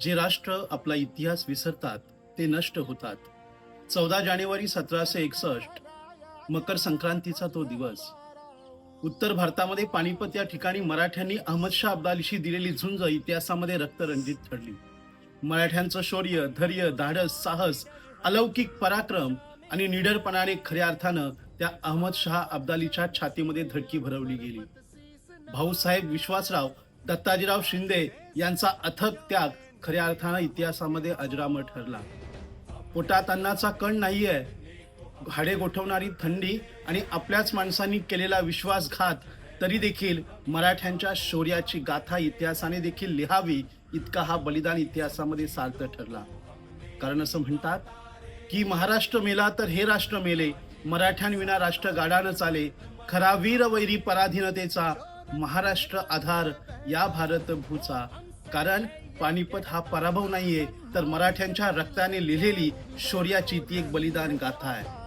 जे राष्ट्र आपला इतिहास विसरतात ते नष्ट होतात. चौदा जानेवारी सतराशे एकसष्ट मकर संक्रांतीचा तो दिवस. उत्तर भारतामध्ये पानिपत या ठिकाणी मराठ्यांनी अहमदशाह अब्दालीशी दिलेली झुंज इतिहासामध्ये रक्तरंजित ठरली. मराठ्यांचं शौर्य धैर्य धाडस साहस अलौकिक पराक्रम आणि निडरपणाने खऱ्या अर्थानं त्या अहमदशाह अब्दालीच्या छातीमध्ये धडकी भरवली गेली. भाऊसाहेब विश्वासराव दत्ताजीराव शिंदे यांचा अथक त्याग खऱ्या अर्थानं इतिहासामध्ये अजरामर ठरला. पोटात अन्नाचा कण नाही आहे हाडे गोठवणारी थंडी आणि आपल्याच माणसांनी केलेला विश्वासघात तरी देखील मराठ्यांच्या शौर्याची गाथा इतिहासाने देखील लिहावी इतका हा बलिदान इतिहासामध्ये सार्थ ठरला. कारण असं म्हणतात की महाराष्ट्र मेला तर हे राष्ट्र मेले मराठ्यांविना राष्ट्र गाडानं चाले खरा वीर वैरी पराधीनतेचा महाराष्ट्र आधार या भारतभूचा. कारण पानिपत हा पराभव नाहीये तर मराठ्यांच्या रक्ताने लिहिलेली शौर्याची ती एक बलिदान गाथा आहे.